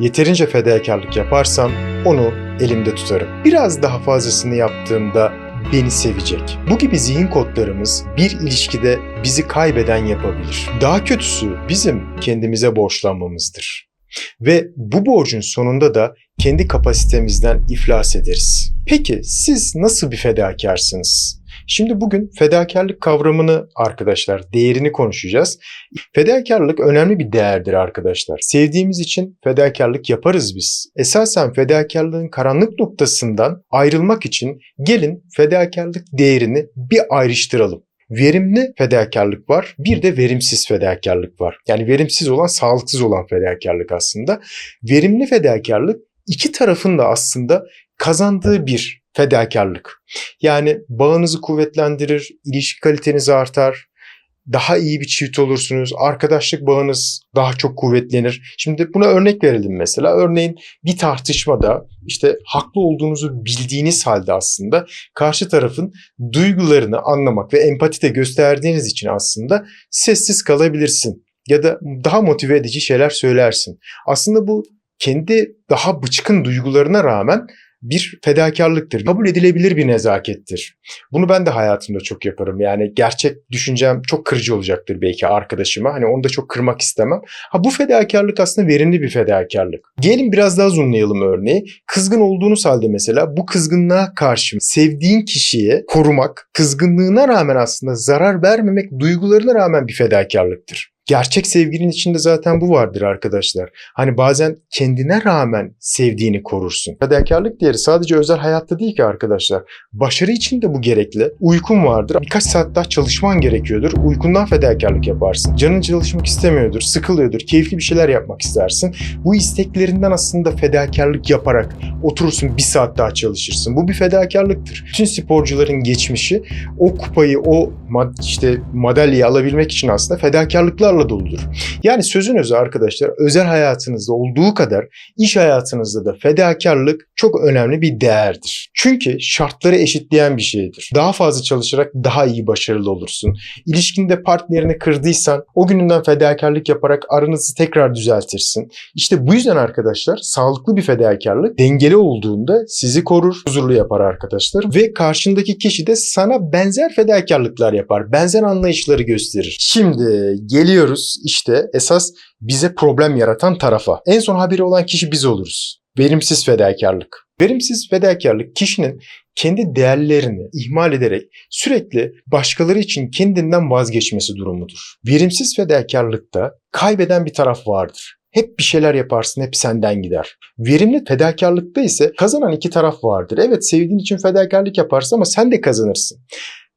Yeterince fedakarlık yaparsam onu elimde tutarım. Biraz daha fazlasını yaptığımda beni sevecek. Bu gibi zihin kodlarımız bir ilişkide bizi kaybeden yapabilir. Daha kötüsü bizim kendimize borçlanmamızdır. Ve bu borcun sonunda da kendi kapasitemizden iflas ederiz. Peki siz nasıl bir fedakarsınız? Şimdi bugün fedakarlık kavramını arkadaşlar, değerini konuşacağız. Fedakarlık önemli bir değerdir arkadaşlar. Sevdiğimiz için fedakarlık yaparız biz. Esasen fedakarlığın karanlık noktasından ayrılmak için gelin fedakarlık değerini bir ayrıştıralım. Verimli fedakarlık var, bir de verimsiz fedakarlık var. Yani verimsiz olan, sağlıksız olan fedakarlık aslında. Verimli fedakarlık iki tarafın da aslında kazandığı bir fedakarlık. Yani bağınızı kuvvetlendirir, ilişki kaliteniz artar, daha iyi bir çift olursunuz, arkadaşlık bağınız daha çok kuvvetlenir. Şimdi buna örnek verelim mesela. Örneğin bir tartışmada işte haklı olduğunuzu bildiğiniz halde aslında karşı tarafın duygularını anlamak ve empati de gösterdiğiniz için aslında sessiz kalabilirsin ya da daha motive edici şeyler söylersin. Aslında bu kendi daha bıçkın duygularına rağmen bir fedakarlıktır. Kabul edilebilir bir nezakettir. Bunu ben de hayatımda çok yaparım. Yani gerçek düşüncem çok kırıcı olacaktır belki arkadaşıma. Hani onu da çok kırmak istemem. Ha bu fedakarlık aslında verimli bir fedakarlık. Gelin biraz daha zoomlayalım örneği. Kızgın olduğunuz halde mesela bu kızgınlığa karşı sevdiğin kişiyi korumak, kızgınlığına rağmen aslında zarar vermemek, duygularına rağmen bir fedakarlıktır. Gerçek sevginin içinde zaten bu vardır arkadaşlar. Hani bazen kendine rağmen sevdiğini korursun. Fedakarlık değeri sadece özel hayatta değil ki arkadaşlar. Başarı için de bu gerekli. Uykun vardır. Birkaç saat daha çalışman gerekiyordur. Uykundan fedakarlık yaparsın. Canın çalışmak istemiyordur, sıkılıyordur, keyifli bir şeyler yapmak istersin. Bu isteklerinden aslında fedakarlık yaparak oturursun bir saat daha çalışırsın. Bu bir fedakarlıktır. Bütün sporcuların geçmişi o kupayı, o işte madalyayı alabilmek için aslında fedakarlıklarla doludur. Yani sözün özü arkadaşlar özel hayatınızda olduğu kadar iş hayatınızda da fedakarlık çok önemli bir değerdir. Çünkü şartları eşitleyen bir şeydir. Daha fazla çalışarak daha iyi başarılı olursun. İlişkinde partnerini kırdıysan o gününden fedakarlık yaparak aranızı tekrar düzeltirsin. İşte bu yüzden arkadaşlar sağlıklı bir fedakarlık dengeli olduğunda sizi korur, huzurlu yapar arkadaşlar. Ve karşındaki kişi de sana benzer fedakarlıklar yapar. Benzer anlayışları gösterir. Şimdi geliyoruz işte esas bize problem yaratan tarafa. En son haberi olan kişi biz oluruz. Verimsiz fedakarlık. Verimsiz fedakarlık kişinin kendi değerlerini ihmal ederek sürekli başkaları için kendinden vazgeçmesi durumudur. Verimsiz fedakarlıkta kaybeden bir taraf vardır. Hep bir şeyler yaparsın, hep senden gider. Verimli fedakarlıkta ise kazanan iki taraf vardır. Evet sevdiğin için fedakarlık yaparsın ama sen de kazanırsın.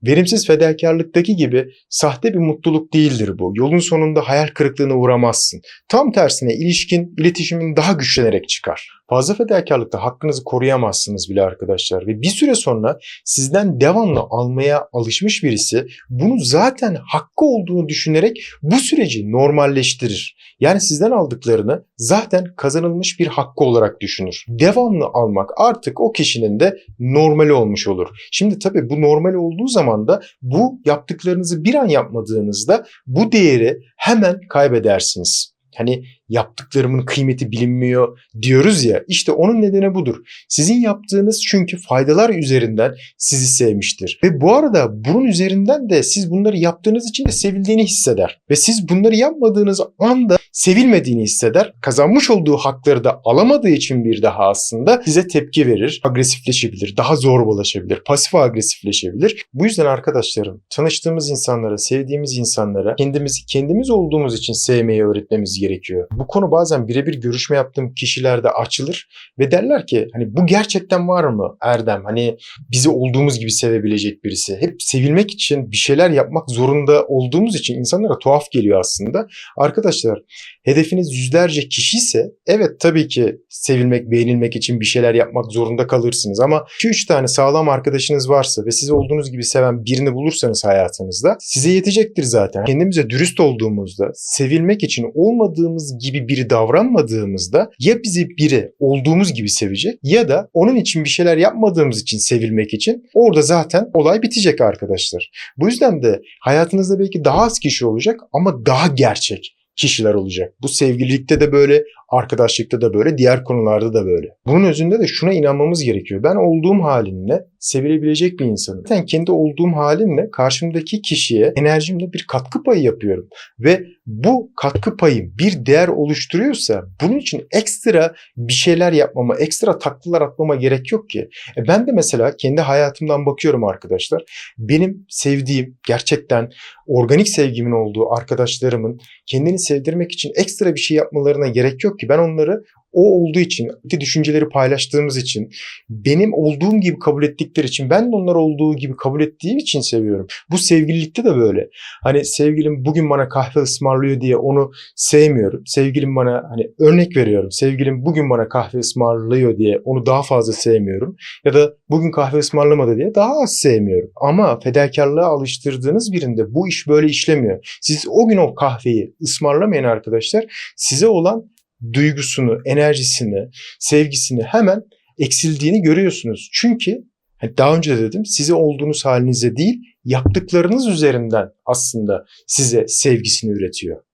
Verimsiz fedakarlıktaki gibi sahte bir mutluluk değildir bu. Yolun sonunda hayal kırıklığına uğramazsın. Tam tersine ilişkin, iletişimin daha güçlenerek çıkar. Fazla fedakarlıkta hakkınızı koruyamazsınız bile arkadaşlar. Ve bir süre sonra sizden devamlı almaya alışmış birisi bunu zaten hakkı olduğunu düşünerek bu süreci normalleştirir. Yani sizden aldıklarını zaten kazanılmış bir hakkı olarak düşünür. Devamlı almak artık o kişinin de normali olmuş olur. Şimdi tabii bu normal olduğu zaman da bu yaptıklarınızı bir an yapmadığınızda bu değeri hemen kaybedersiniz. Hani yaptıklarımın kıymeti bilinmiyor diyoruz ya işte onun nedeni budur. Sizin yaptığınız çünkü faydalar üzerinden sizi sevmiştir. Ve bu arada bunun üzerinden de siz bunları yaptığınız için de sevildiğini hisseder. Ve siz bunları yapmadığınız anda sevilmediğini hisseder. Kazanmış olduğu hakları da alamadığı için bir daha aslında size tepki verir. Agresifleşebilir, daha zorbalaşabilir, pasif agresifleşebilir. Bu yüzden arkadaşlarım tanıştığımız insanlara, sevdiğimiz insanlara kendimizi kendimiz olduğumuz için sevmeyi öğretmemiz gerekiyor. Bu konu bazen birebir görüşme yaptığım kişilerde açılır ve derler ki hani bu gerçekten var mı Erdem? Hani bizi olduğumuz gibi sevebilecek birisi. Hep sevilmek için bir şeyler yapmak zorunda olduğumuz için insanlara tuhaf geliyor aslında. Arkadaşlar hedefiniz yüzlerce kişi ise evet tabii ki sevilmek, beğenilmek için bir şeyler yapmak zorunda kalırsınız ama 2-3 tane sağlam arkadaşınız varsa ve sizi olduğunuz gibi seven birini bulursanız hayatınızda size yetecektir zaten. Kendimize dürüst olduğumuzda, sevilmek için olmadığımız gibi biri davranmadığımızda ya bizi biri olduğumuz gibi sevecek ya da onun için bir şeyler yapmadığımız için sevilmek için orada zaten olay bitecek arkadaşlar. Bu yüzden de hayatınızda belki daha az kişi olacak ama daha gerçek kişiler olacak. Bu sevgililikte de böyle, Arkadaşlıkta da böyle, diğer konularda da böyle. Bunun özünde de şuna inanmamız gerekiyor. Ben olduğum halimle sevilebilecek bir insanım. Zaten kendi olduğum halimle karşımdaki kişiye enerjimle bir katkı payı yapıyorum. Ve bu katkı payım bir değer oluşturuyorsa bunun için ekstra bir şeyler yapmama, ekstra taklalar atmama gerek yok ki. E ben de mesela kendi hayatımdan bakıyorum arkadaşlar. Benim sevdiğim, gerçekten organik sevgimin olduğu arkadaşlarımın kendini sevdirmek için ekstra bir şey yapmalarına gerek yok ki. Ben onları o olduğu için, düşünceleri paylaştığımız için, benim olduğum gibi kabul ettikleri için, ben de onlar olduğu gibi kabul ettiğim için seviyorum. Bu sevgililikte de böyle. Hani sevgilim bugün bana kahve ısmarlıyor diye onu sevmiyorum. Sevgilim bana hani örnek veriyorum. Sevgilim bugün bana kahve ısmarlıyor diye onu daha fazla sevmiyorum. Ya da bugün kahve ısmarlamadı diye daha az sevmiyorum. Ama fedakarlığa alıştırdığınız birinde bu iş böyle işlemiyor. Siz o gün o kahveyi ısmarlamayan arkadaşlar size olan duygusunu, enerjisini, sevgisini hemen eksildiğini görüyorsunuz. Çünkü hani daha önce de dedim size olduğunuz halinize değil yaptıklarınız üzerinden aslında size sevgisini üretiyor.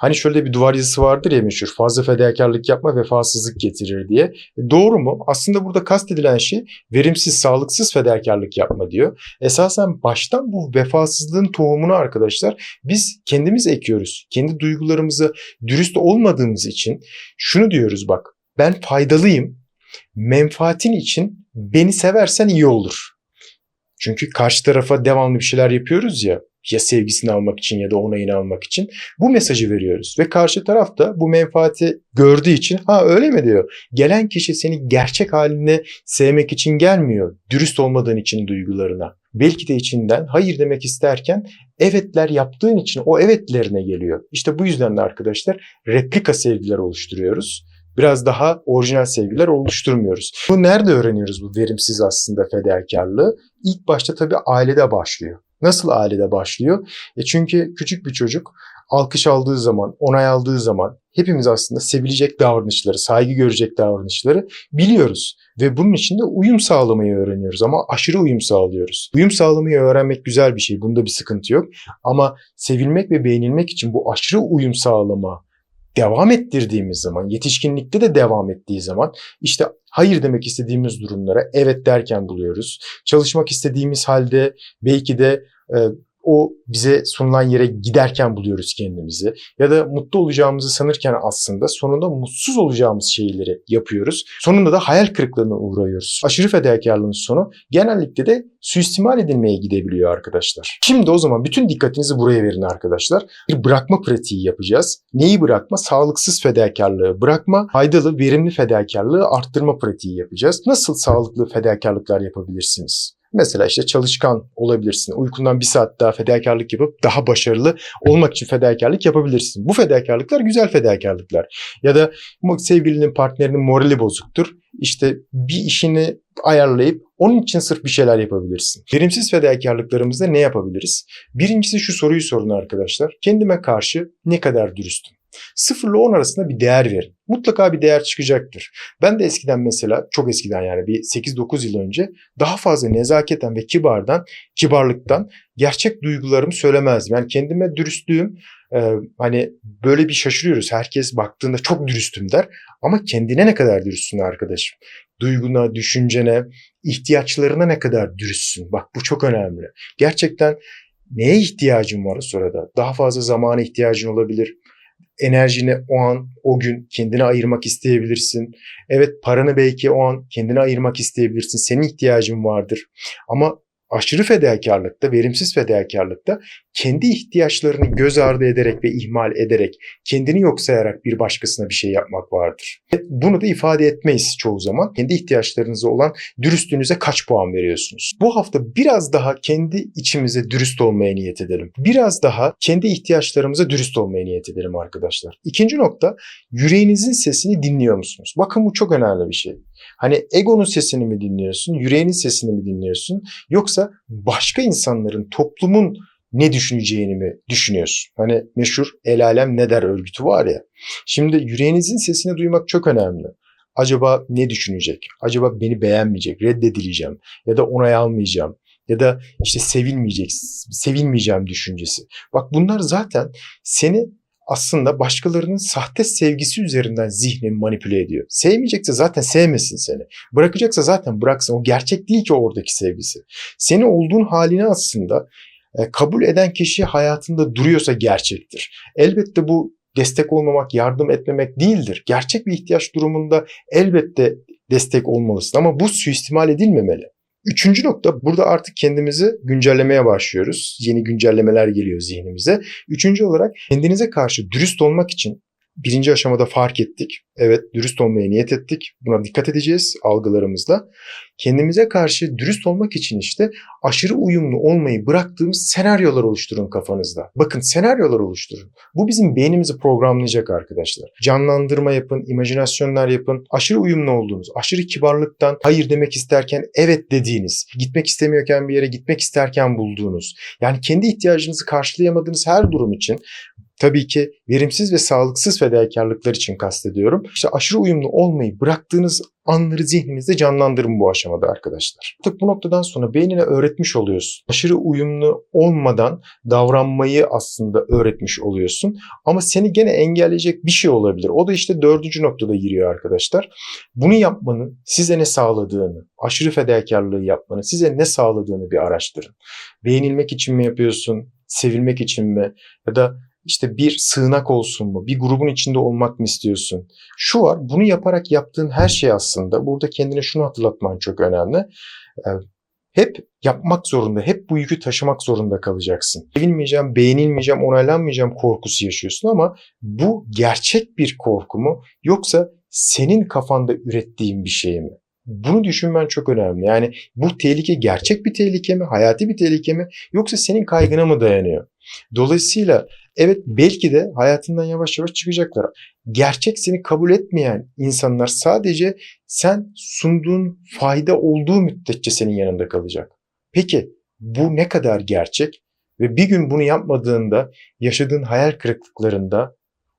Hani şöyle bir duvar yazısı vardır ya meşhur fazla fedakarlık yapma vefasızlık getirir diye. E doğru mu? Aslında burada kastedilen şey verimsiz, sağlıksız fedakarlık yapma diyor. Esasen baştan bu vefasızlığın tohumunu arkadaşlar biz kendimiz ekiyoruz. Kendi duygularımızı dürüst olmadığımız için şunu diyoruz bak ben faydalıyım. Menfaatin için beni seversen iyi olur. Çünkü karşı tarafa devamlı bir şeyler yapıyoruz ya ya sevgisini almak için ya da onayını almak için bu mesajı veriyoruz. Ve karşı taraf da bu menfaati gördüğü için ha öyle mi diyor. Gelen kişi seni gerçek haline sevmek için gelmiyor. Dürüst olmadığın için duygularına. Belki de içinden hayır demek isterken evetler yaptığın için o evetlerine geliyor. İşte bu yüzden de arkadaşlar replika sevgiler oluşturuyoruz biraz daha orijinal sevgiler oluşturmuyoruz. Bu nerede öğreniyoruz bu verimsiz aslında fedakarlığı? İlk başta tabii ailede başlıyor. Nasıl ailede başlıyor? E çünkü küçük bir çocuk alkış aldığı zaman, onay aldığı zaman hepimiz aslında sevilecek davranışları, saygı görecek davranışları biliyoruz. Ve bunun için de uyum sağlamayı öğreniyoruz ama aşırı uyum sağlıyoruz. Uyum sağlamayı öğrenmek güzel bir şey. Bunda bir sıkıntı yok. Ama sevilmek ve beğenilmek için bu aşırı uyum sağlama, devam ettirdiğimiz zaman, yetişkinlikte de devam ettiği zaman işte hayır demek istediğimiz durumlara evet derken buluyoruz. Çalışmak istediğimiz halde belki de e, o bize sunulan yere giderken buluyoruz kendimizi. Ya da mutlu olacağımızı sanırken aslında sonunda mutsuz olacağımız şeyleri yapıyoruz. Sonunda da hayal kırıklığına uğrayıyoruz. Aşırı fedakarlığın sonu genellikle de suistimal edilmeye gidebiliyor arkadaşlar. Şimdi o zaman bütün dikkatinizi buraya verin arkadaşlar. Bir bırakma pratiği yapacağız. Neyi bırakma? Sağlıksız fedakarlığı bırakma, faydalı, verimli fedakarlığı arttırma pratiği yapacağız. Nasıl sağlıklı fedakarlıklar yapabilirsiniz? Mesela işte çalışkan olabilirsin. Uykundan bir saat daha fedakarlık yapıp daha başarılı olmak için fedakarlık yapabilirsin. Bu fedakarlıklar güzel fedakarlıklar. Ya da sevgilinin partnerinin morali bozuktur. İşte bir işini ayarlayıp onun için sırf bir şeyler yapabilirsin. Verimsiz fedakarlıklarımızda ne yapabiliriz? Birincisi şu soruyu sorun arkadaşlar. Kendime karşı ne kadar dürüstüm? 0 ile 10 arasında bir değer verin. Mutlaka bir değer çıkacaktır. Ben de eskiden mesela çok eskiden yani bir 8-9 yıl önce daha fazla nezaketen ve kibardan, kibarlıktan gerçek duygularımı söylemezdim. Yani kendime dürüstlüğüm e, hani böyle bir şaşırıyoruz. Herkes baktığında çok dürüstüm der ama kendine ne kadar dürüstsün arkadaşım? Duyguna, düşüncene, ihtiyaçlarına ne kadar dürüstsün? Bak bu çok önemli. Gerçekten neye ihtiyacın var o sırada? Daha fazla zamana ihtiyacın olabilir enerjini o an, o gün kendine ayırmak isteyebilirsin. Evet paranı belki o an kendine ayırmak isteyebilirsin. Senin ihtiyacın vardır. Ama aşırı fedakarlıkta, verimsiz fedakarlıkta kendi ihtiyaçlarını göz ardı ederek ve ihmal ederek, kendini yok sayarak bir başkasına bir şey yapmak vardır. Bunu da ifade etmeyiz çoğu zaman. Kendi ihtiyaçlarınıza olan dürüstlüğünüze kaç puan veriyorsunuz? Bu hafta biraz daha kendi içimize dürüst olmaya niyet edelim. Biraz daha kendi ihtiyaçlarımıza dürüst olmaya niyet edelim arkadaşlar. İkinci nokta, yüreğinizin sesini dinliyor musunuz? Bakın bu çok önemli bir şey. Hani egonun sesini mi dinliyorsun, yüreğinin sesini mi dinliyorsun? Yoksa başka insanların, toplumun ne düşüneceğini mi düşünüyorsun? Hani meşhur el alem ne der örgütü var ya. Şimdi yüreğinizin sesini duymak çok önemli. Acaba ne düşünecek? Acaba beni beğenmeyecek, reddedileceğim ya da onay almayacağım ya da işte sevilmeyecek, sevilmeyeceğim düşüncesi. Bak bunlar zaten seni aslında başkalarının sahte sevgisi üzerinden zihnini manipüle ediyor. Sevmeyecekse zaten sevmesin seni. Bırakacaksa zaten bıraksın. O gerçek değil ki oradaki sevgisi. Seni olduğun halini aslında e, kabul eden kişi hayatında duruyorsa gerçektir. Elbette bu destek olmamak, yardım etmemek değildir. Gerçek bir ihtiyaç durumunda elbette destek olmalısın ama bu suistimal edilmemeli. Üçüncü nokta burada artık kendimizi güncellemeye başlıyoruz. Yeni güncellemeler geliyor zihnimize. Üçüncü olarak kendinize karşı dürüst olmak için birinci aşamada fark ettik. Evet dürüst olmaya niyet ettik. Buna dikkat edeceğiz algılarımızla. Kendimize karşı dürüst olmak için işte aşırı uyumlu olmayı bıraktığımız senaryolar oluşturun kafanızda. Bakın senaryolar oluşturun. Bu bizim beynimizi programlayacak arkadaşlar. Canlandırma yapın, imajinasyonlar yapın. Aşırı uyumlu olduğunuz, aşırı kibarlıktan hayır demek isterken evet dediğiniz, gitmek istemiyorken bir yere gitmek isterken bulduğunuz, yani kendi ihtiyacınızı karşılayamadığınız her durum için Tabii ki verimsiz ve sağlıksız fedakarlıklar için kastediyorum. İşte aşırı uyumlu olmayı bıraktığınız anları zihninizde canlandırın bu aşamada arkadaşlar. Artık bu noktadan sonra beynine öğretmiş oluyorsun. Aşırı uyumlu olmadan davranmayı aslında öğretmiş oluyorsun. Ama seni gene engelleyecek bir şey olabilir. O da işte dördüncü noktada giriyor arkadaşlar. Bunu yapmanın size ne sağladığını, aşırı fedakarlığı yapmanın size ne sağladığını bir araştırın. Beğenilmek için mi yapıyorsun? Sevilmek için mi? Ya da işte bir sığınak olsun mu? Bir grubun içinde olmak mı istiyorsun? Şu var, bunu yaparak yaptığın her şey aslında burada kendine şunu hatırlatman çok önemli. Ee, hep yapmak zorunda, hep bu yükü taşımak zorunda kalacaksın. Sevilmeyeceğim, beğenilmeyeceğim, onaylanmayacağım korkusu yaşıyorsun ama bu gerçek bir korku mu yoksa senin kafanda ürettiğin bir şey mi? Bunu düşünmen çok önemli. Yani bu tehlike gerçek bir tehlike mi, hayati bir tehlike mi yoksa senin kaygına mı dayanıyor? Dolayısıyla evet belki de hayatından yavaş yavaş çıkacaklar. Gerçek seni kabul etmeyen insanlar sadece sen sunduğun fayda olduğu müddetçe senin yanında kalacak. Peki bu ne kadar gerçek? Ve bir gün bunu yapmadığında, yaşadığın hayal kırıklıklarında,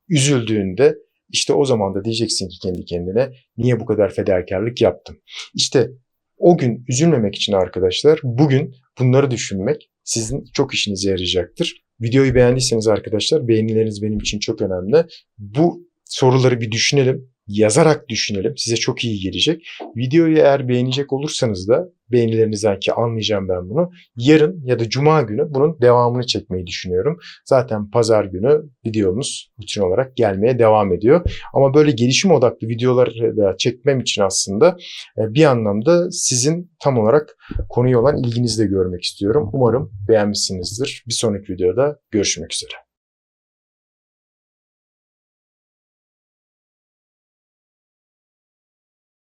üzüldüğünde işte o zaman da diyeceksin ki kendi kendine niye bu kadar fedakarlık yaptım? İşte o gün üzülmemek için arkadaşlar bugün bunları düşünmek sizin çok işinize yarayacaktır. Videoyu beğendiyseniz arkadaşlar beğenileriniz benim için çok önemli. Bu soruları bir düşünelim. Yazarak düşünelim. Size çok iyi gelecek. Videoyu eğer beğenecek olursanız da beğenilerinizden ki anlayacağım ben bunu. Yarın ya da cuma günü bunun devamını çekmeyi düşünüyorum. Zaten pazar günü videomuz rutin olarak gelmeye devam ediyor. Ama böyle gelişim odaklı videoları da çekmem için aslında e, bir anlamda sizin tam olarak konuya olan ilginizi de görmek istiyorum. Umarım beğenmişsinizdir. Bir sonraki videoda görüşmek üzere.